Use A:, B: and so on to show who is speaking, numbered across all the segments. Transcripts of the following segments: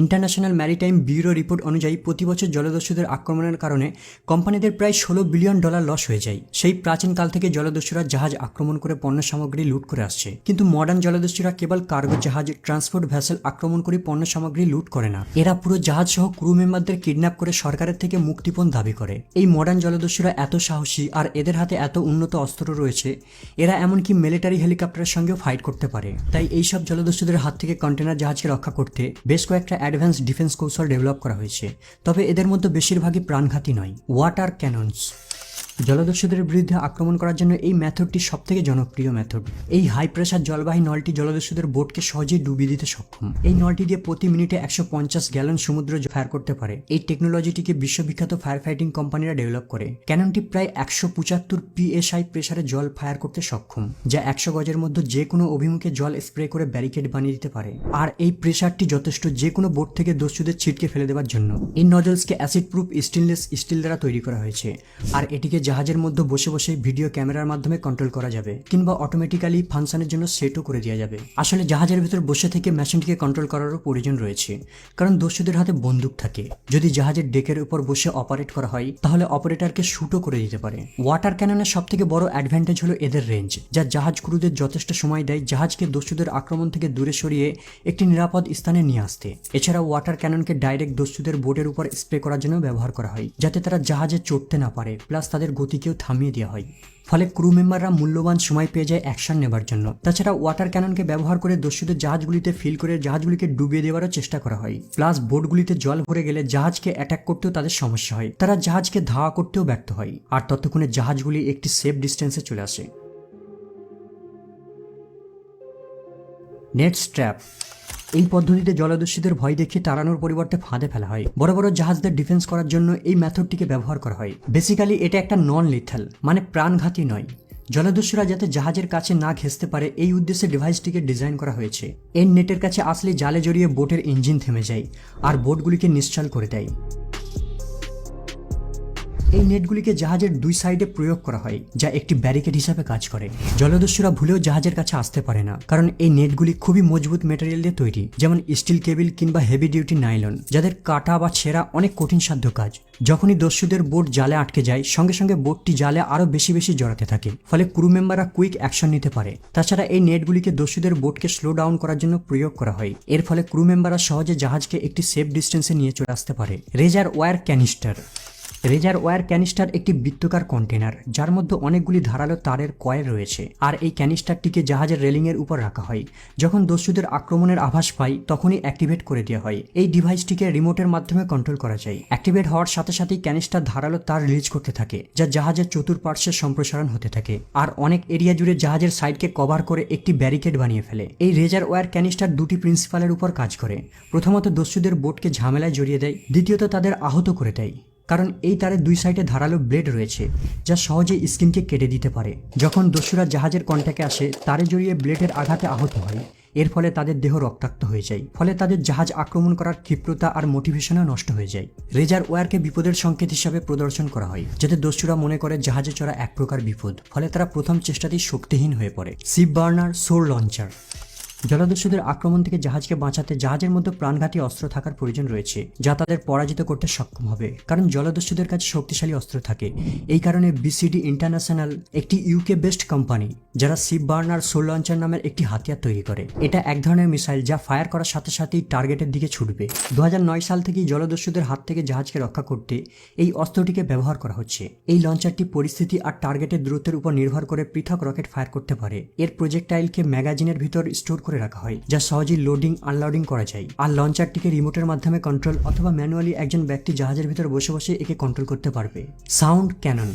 A: International maritime bureau report অনুযায়ী প্রতি বছর জলদস্যুদের আক্রমণের কারণে কোম্পানিদের প্রায় ষোলো বিলিয়ন ডলার লস হয়ে যায়। সেই প্রাচীনকাল থেকে জলদস্যুরা জাহাজ আক্রমণ করে পণ্য সামগ্রী লুট করে আসছে। কিন্তু মডার্ন জলদস্যুরা কেবল কার্গো জাহাজ ট্রান্সপোর্ট ভ্যাসেল আক্রমণ করে পণ্য সামগ্রী লুট করে না। এরা পুরো জাহাজ সহ ক্রু মেম্বারদের কিডন্যাপ করে সরকারের থেকে মুক্তিপণ দাবি করে। এই মডার্ন জলদস্যুরা এত সাহসী আর এদের হাতে এত উন্নত অস্ত্র রয়েছে, এরা এমনকি মিলিটারি হেলিকপ্টারের সঙ্গেও ফাইট করতে পারে। তাই এইসব জলদস্যুদের হাত থেকে কন্টেনার জাহাজকে রক্ষা করতে বেশ কয়েকটা অ্যাডভান্স ডিফেন্স কৌশল ডেভেলপ করা হয়েছে তবে এদের মধ্যে বেশিরভাগই প্রাণঘাতী নয়। Water cannons. জলদস্যুদের বিরুদ্ধে আক্রমণ করার জন্য এই মেথডটি সবথেকে জনপ্রিয় মেথড। এই হাই প্রেশার জলবাহী নলটি জলদস্যুদের বোটকে সহজেই ডুবিয়ে দিতে সক্ষম। এই নলটি দিয়ে প্রতি মিনিটে একশো পঞ্চাশ গ্যালন সমুদ্র ফায়ার করতে পারে। এই টেকনোলজিটিকে বিশ্ববিখ্যাত ফায়ার ফাইটিং কোম্পানিরা ডেভেলপ করে। ক্যাননটি প্রায় একশো পঁচাত্তর পিএসআই প্রেসারে জল ফায়ার করতে সক্ষম, যা একশো গজের মধ্যে যে কোনো অভিমুখে জল স্প্রে করে ব্যারিকেড বানিয়ে দিতে পারে। আর এই প্রেসারটি যথেষ্ট যে কোনো বোট থেকে দস্যুদের ছিটকে ফেলে দেওয়ার জন্য। এই নজলসকে অ্যাসিড প্রুফ স্টেনলেস স্টিল দ্বারা তৈরি করা হয়েছে। আর এটিকে জাহাজের মধ্যে বসে বসে ভিডিও ক্যামেরার মাধ্যমে কন্ট্রোল করা যাবে, কিংবা অটোমেটিক্যালি ফাংশনের জন্য সেটও করে দেওয়া যাবে। আসলে জাহাজের ভিতর বসে থেকে মেশিনটিকে কন্ট্রোল করারও প্রয়োজন রয়েছে, কারণ দস্যুদের হাতে বন্দুক থাকে। যদি জাহাজের ডেকের উপর বসে অপারেট করা হয়, তাহলে অপারেটরকে শ্যুটও করে দিতে পারে। ওয়াটার ক্যাননের সব থেকে বড় অ্যাডভান্টেজ হলো এদের রেঞ্জ যা জাহাজ ক্রুদের যথেষ্ট সময় দেয় জাহাজকে দস্যুদের আক্রমণ থেকে দূরে সরিয়ে একটি নিরাপদ স্থানে নিয়ে আসতে। এছাড়া ওয়াটার ক্যাননকে ডাইরেক্ট দস্যুদের বোটের উপর স্প্রে করার জন্য ব্যবহার করা হয়, যাতে তারা জাহাজে চড়তে না পারে প্লাস তাদের গতিকেও থামিয়ে দেওয়া হয়। ফলে ক্রু মেম্বাররা মূল্যবান সময় পেয়ে যায় অ্যাকশন নেবার জন্য। তাছাড়া ওয়াটার ক্যাননকে ব্যবহার করে দস্যুদের জাহাজগুলিতে ফিল করে জাহাজগুলিকে ডুবিয়ে দেওয়ারও চেষ্টা করা হয়। প্লাস বোটগুলিতে জল ভরে গেলে জাহাজকে অ্যাটাক করতেও তাদের সমস্যা হয়। তারা জাহাজকে ধাওয়া করতেও ব্যর্থ হয়। আর ততক্ষণে জাহাজগুলি একটি সেফ ডিস্টেন্সে চলে আসে। নেট স্ট্র্যাপ এই পদ্ধতিতে জলদস্যুদের ভয় দেখিয়ে তাড়ানোর পরিবর্তে ফাঁদে ফেলা হয়। বড় বড় জাহাজদের ডিফেন্স করার জন্য এই মেথডটিকে ব্যবহার করা হয়। বেসিক্যালি এটা একটা নন লিথাল মানে প্রাণঘাতী নয়। জলদস্যুরা যাতে জাহাজের কাছে না ঘেসতে পারে, এই উদ্দেশ্যে ডিভাইসটিকে ডিজাইন করা হয়েছে। এর নেটের কাছে আসলে জালে জড়িয়ে বোটের ইঞ্জিন থেমে যায়, আর বোটগুলিকে নিশ্চল করে দেয়। এই নেটগুলিকে জাহাজের দুই সাইডে প্রয়োগ করা হয়, যা একটি ব্যারিকেড হিসাবে কাজ করে। জলদস্যুরা ভুলেও জাহাজের কাছে আসতে পারে না, কারণ এই নেটগুলি খুবই মজবুত মেটেরিয়াল দিয়ে তৈরি, যেমন স্টিল কেবিল কিংবা হেভি ডিউটি নাইলন যাদের কাটা বা ছেঁড়া অনেক কঠিন সাধ্য কাজ। যখনই দস্যুদের বোট জালে আটকে যায়, সঙ্গে সঙ্গে বোটটি জালে আরও বেশি বেশি জড়াতে থাকে, ফলে ক্রু মেম্বাররা কুইক অ্যাকশন নিতে পারে। তাছাড়া এই নেটগুলিকে দস্যুদের বোটকে স্লো ডাউন করার জন্য প্রয়োগ করা হয়। এর ফলে ক্রু মেম্বাররা সহজে জাহাজকে একটি সেফ ডিস্টেন্সে নিয়ে চলে আসতে পারে। Razor wire canister razor wire canister একটি বৃত্তকার কন্টেনার, যার মধ্যে অনেকগুলি ধারালো তারের কয়েল রয়েছে। আর এই ক্যানিস্টারটিকে জাহাজের রেলিংয়ের উপর রাখা হয়। যখন দস্যুদের আক্রমণের আভাস পাই, তখনই অ্যাক্টিভেট করে দেওয়া হয়। এই ডিভাইসটিকে রিমোটের মাধ্যমে কন্ট্রোল করা যায়। অ্যাক্টিভেট হওয়ার সাথে সাথেই ক্যানিস্টার ধারালো তার রিলিজ করতে থাকে, যা জাহাজের চতুর্পার্শ্বে সম্প্রসারণ হতে থাকে। আর অনেক এরিয়া জুড়ে জাহাজের সাইডকে কভার করে একটি ব্যারিকেড বানিয়ে ফেলে। এই রেজার ওয়্যার ক্যানিস্টার দুটি প্রিন্সিপালের উপর কাজ করে। প্রথমত দস্যুদের বোটকে ঝামেলায় জড়িয়ে দেয়, দ্বিতীয়ত তাদের আহত করে দেয়। কারণ এই তারের দুই সাইডে ধারালো ব্লেড রয়েছে, যা সহজে স্কিনকে কেটে দিতে পারে। যখন দস্যুরা জাহাজের কন্ট্যাক্টে আসে, তারে জড়িয়ে ব্লেডের আঘাতে আহত হয়। এর ফলে তাদের দেহ রক্তাক্ত হয়ে যায়। ফলে তাদের জাহাজ আক্রমণ করার ক্ষিপ্রতা আর মোটিভেশনও নষ্ট হয়ে যায়। রেজার ওয়ারকে বিপদের সংকেত হিসাবে প্রদর্শন করা হয়, যাতে দস্যুরা মনে করে জাহাজে চড়া এক প্রকার বিপদ। ফলে তারা প্রথম চেষ্টাতেই শক্তিহীন হয়ে পড়ে। Ship burner shore launcher. জলদস্যুদের আক্রমণ থেকে জাহাজকে বাঁচাতে জাহাজের মধ্যে প্রাণঘাতী অস্ত্র থাকার প্রয়োজন রয়েছে, যা তাদের পরাজিত করতে সক্ষম হবে। কারণ জলদস্যুদের কাছে শক্তিশালী অস্ত্র থাকে। এই কারণে বিসিডি ইন্টারন্যাশনাল একটি ইউকে বেস্ট কোম্পানি যারা সিপ বার্নার সোল লঞ্চার নামের একটি হাতিয়ার তৈরি করে। এটা এক ধরনের মিসাইল যা ফায়ার করার সাথে সাথেই টার্গেটের দিকে ছুটবে। দু হাজার নয় সাল থেকেই জলদস্যুদের হাত থেকে জাহাজকে রক্ষা করতে এই অস্ত্রটিকে ব্যবহার করা হচ্ছে। এই লঞ্চারটি পরিস্থিতি আর টার্গেটের দূরত্বের উপর নির্ভর করে পৃথক রকেট ফায়ার করতে পারে। এর প্রজেক্টাইলকে ম্যাগাজিনের ভিতর স্টোর করে রাখা হয়, যা সহজেই লোডিং আনলোডিং করা যায়। আর লঞ্চারটিকে রিমোটের মাধ্যমে কন্ট্রোল অথবা ম্যানুয়ালি একজন ব্যক্তি জাহাজের ভিতর বসে বসে একে কন্ট্রোল করতে পারবে। সাউন্ড ক্যানন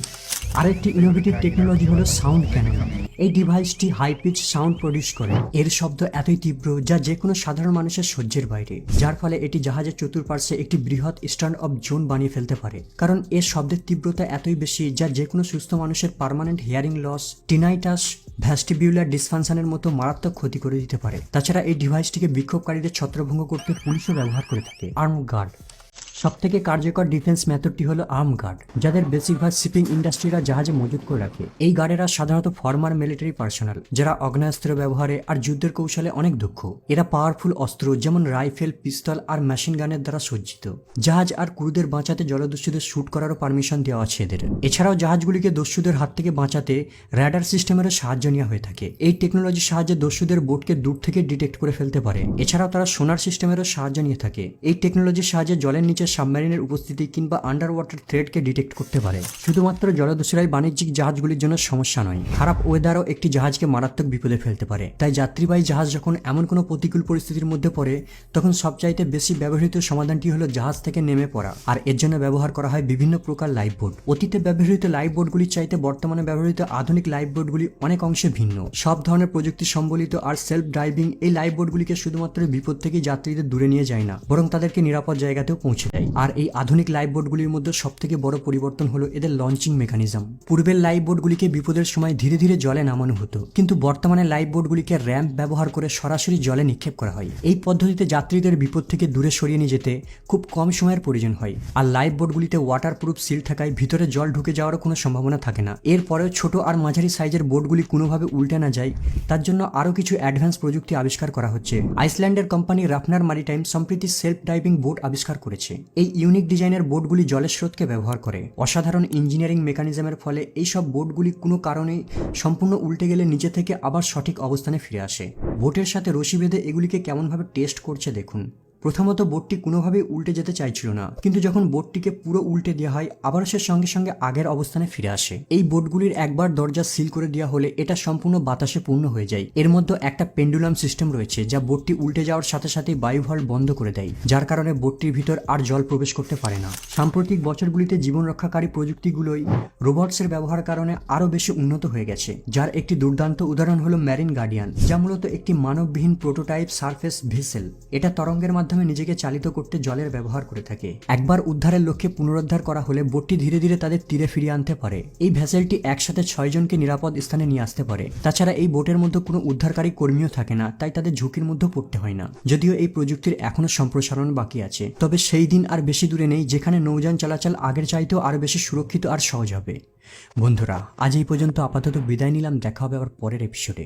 A: আরেকটি ইনোভেটিভ টেকনোলজি হলো সাউন্ড ক্যানন এই ডিভাইসটি হাই পিচ সাউন্ড প্রডিউস করে। এর শব্দ এতই তীব্র যা যে কোনো সাধারণ মানুষের সহ্যের বাইরে, যার ফলে এটি জাহাজের চতুর্পার্শ্বে একটি বৃহৎ স্ট্যান্ড অফ জোন বানিয়ে ফেলতে পারে। কারণ এর শব্দের তীব্রতা এতই বেশি যা যে কোনো সুস্থ মানুষের permanent hearing loss tinnitus vestibular ডিসফাংশনের মতো মারাত্মক ক্ষতি করে দিতে পারে। তাছাড়া এই ডিভাইসটিকে বিক্ষোভকারীদের ছত্রভঙ্গ করতে পুলিশও ব্যবহার করে থাকে। আর্ম গার্ড সবথেকে কার্যকর ডিফেন্স মেথডটি হলো আর্ম গার্ড যাদের বেশিরভাগ শিপিং ইন্ডাস্ট্রিরা জাহাজে মজুত করে রাখে। এই গার্ডেরা সাধারণত ফর্মার মিলিটারি পার্সোনাল যারা অগ্নেয়াস্ত্র ব্যবহারে আর যুদ্ধের কৌশলে অনেক দক্ষ। এরা পাওয়ারফুল অস্ত্র যেমন রাইফেল পিস্তল আর মেশিন গানের দ্বারা সজ্জিত। জাহাজ আর ক্রুদের বাঁচাতে জলদস্যুদের শ্যুট করারও পারমিশন দেওয়া আছে এদের। এছাড়াও জাহাজগুলিকে দস্যুদের হাত থেকে বাঁচাতে র্যাডার সিস্টেমেরও সাহায্য নেওয়া হয়ে থাকে। এই টেকনোলজির সাহায্যে দস্যুদের বোটকে দূর থেকে ডিটেক্ট করে ফেলতে পারে। এছাড়াও তারা সোনার সিস্টেমেরও সাহায্য নিয়ে থাকে। এই টেকনোলজির সাহায্যে জলের নিচে সাবমেরিনের উপস্থিতি কিংবা আন্ডার ওয়াটার থ্রেডকে ডিটেক্ট করতে পারে। শুধুমাত্র জলদস্যুরাই বাণিজ্যিক জাহাজগুলির জন্য সমস্যা নয়, খারাপ ওয়েদারও একটি জাহাজকে মারাত্মক বিপদে ফেলতে পারে। তাই যাত্রীবাহী জাহাজ যখন এমন কোনো প্রতিকূল পরিস্থিতির মধ্যে পড়ে, তখন সবচাইতে বেশি ব্যবহৃত সমাধানটি হলো জাহাজ থেকে নেমে পড়া। আর এর জন্য ব্যবহার করা হয় বিভিন্ন প্রকার লাইফ বোট অতীতে ব্যবহৃত লাইফ বোটগুলির চাইতে বর্তমানে ব্যবহৃত আধুনিক লাইফ বোটগুলি অনেক অংশে ভিন্ন। সব ধরনের প্রযুক্তি সম্বলিত আর সেলফ ড্রাইভিং এই লাইফ বোটগুলিকে শুধুমাত্র বিপদ থেকে যাত্রীদের দূরে নিয়ে যায় না, বরং তাদেরকে নিরাপদ জায়গাতেও পৌঁছে দেয় আর এই আধুনিক লাইফ বোটগুলির মধ্যে সবথেকে বড় পরিবর্তন হলো এদের লঞ্চিং মেকানিজম পূর্বের লাইফ বোটগুলিকে বিপদের সময় ধীরে ধীরে জলে নামানো হতো, কিন্তু বর্তমানে লাইফ বোটগুলিকে র্যাম্প ব্যবহার করে সরাসরি জলে নিক্ষেপ করা হয়। এই পদ্ধতিতে যাত্রীদের বিপদ থেকে দূরে সরিয়ে নিয়ে যেতে খুব কম সময়ের প্রয়োজন হয়। আর লাইফ বোটগুলিতে ওয়াটার প্রুফ সিল থাকায় ভিতরে জল ঢুকে যাওয়ারও কোনো সম্ভাবনা থাকে না। এরপরেও ছোট আর মাঝারি সাইজের বোটগুলি কোনোভাবে উল্টে না যায়, তার জন্য আরও কিছু অ্যাডভান্স প্রযুক্তি আবিষ্কার করা হচ্ছে। আইসল্যান্ডের কোম্পানি রাফনার মারিটাইম সম্প্রতি সেলফ ডাইভিং বোট আবিষ্কার করেছে। এই ইউনিক ডিজাইনের বোটগুলি জলের স্রোতকে ব্যবহার করে। অসাধারণ ইঞ্জিনিয়ারিং মেকানিজমের ফলে এই সব বোটগুলি কোনো কারণে সম্পূর্ণ উল্টে গেলে নিজে থেকে আবার সঠিক অবস্থানে ফিরে আসে। বোটের সাথে রশি বেঁধে এগুলিকে কেমনভাবে টেস্ট করছে দেখুন। প্রথমত বোটটি কোনোভাবেই উল্টে যেতে চাইছিল না। কিন্তু যখন বোটটিকে পুরো উল্টে দেওয়া হয়, আবারও সে সঙ্গে সঙ্গে আগের অবস্থানে ফিরে আসে। এই বোটগুলির একবার দরজা সিল করে দেওয়া হলে এটা সম্পূর্ণ বাতাসে পূর্ণ হয়ে যায়। এর মধ্যে একটা পেন্ডুলাম সিস্টেম রয়েছে, যা বোটটি উল্টে যাওয়ার সাথে সাথে বায়ুভল বন্ধ করে দেয়, যার কারণে বোটটির ভিতর আর জল প্রবেশ করতে পারে না। সাম্প্রতিক বছরগুলিতে জীবন রক্ষাকারী প্রযুক্তিগুলোই রোবটসের ব্যবহার কারণে আরও বেশি উন্নত হয়ে গেছে, যার একটি দুর্দান্ত উদাহরণ হলো ম্যারিন গার্ডিয়ান, যা মূলত একটি মানববিহীন প্রোটোটাইপ সারফেস ভেসেল। এটা তরঙ্গের মাধ্যমে নিজেকে চালিত করতে জলের ব্যবহার করে থাকে। একবার উদ্ধারের লক্ষ্যে পুনরুদ্ধার করা হলে বোটটি ধীরে ধীরে তাদের তীরে ফিরিয়ে আনতে পারে। এই ভেসেলটি একসাথে ছয়জনকে নিরাপদ স্থানে নিয়ে আসতে পারে। তাছাড়া এই বোটের মধ্যে কোনো উদ্ধারকারী কর্মীও থাকে না, তাই তাদের ঝুঁকির মধ্যে পড়তে হয় না। যদিও এই প্রযুক্তির এখনও সম্প্রসারণ বাকি আছে। তবে সেই দিন আর বেশি দূরে নেই, যেখানে নৌযান চলাচল আগের চাইতেও আরও বেশি সুরক্ষিত আর সহজ হবে। বন্ধুরা, আজ এই পর্যন্ত আপাতত বিদায় নিলাম, দেখা হবে আবার পরের এপিসোডে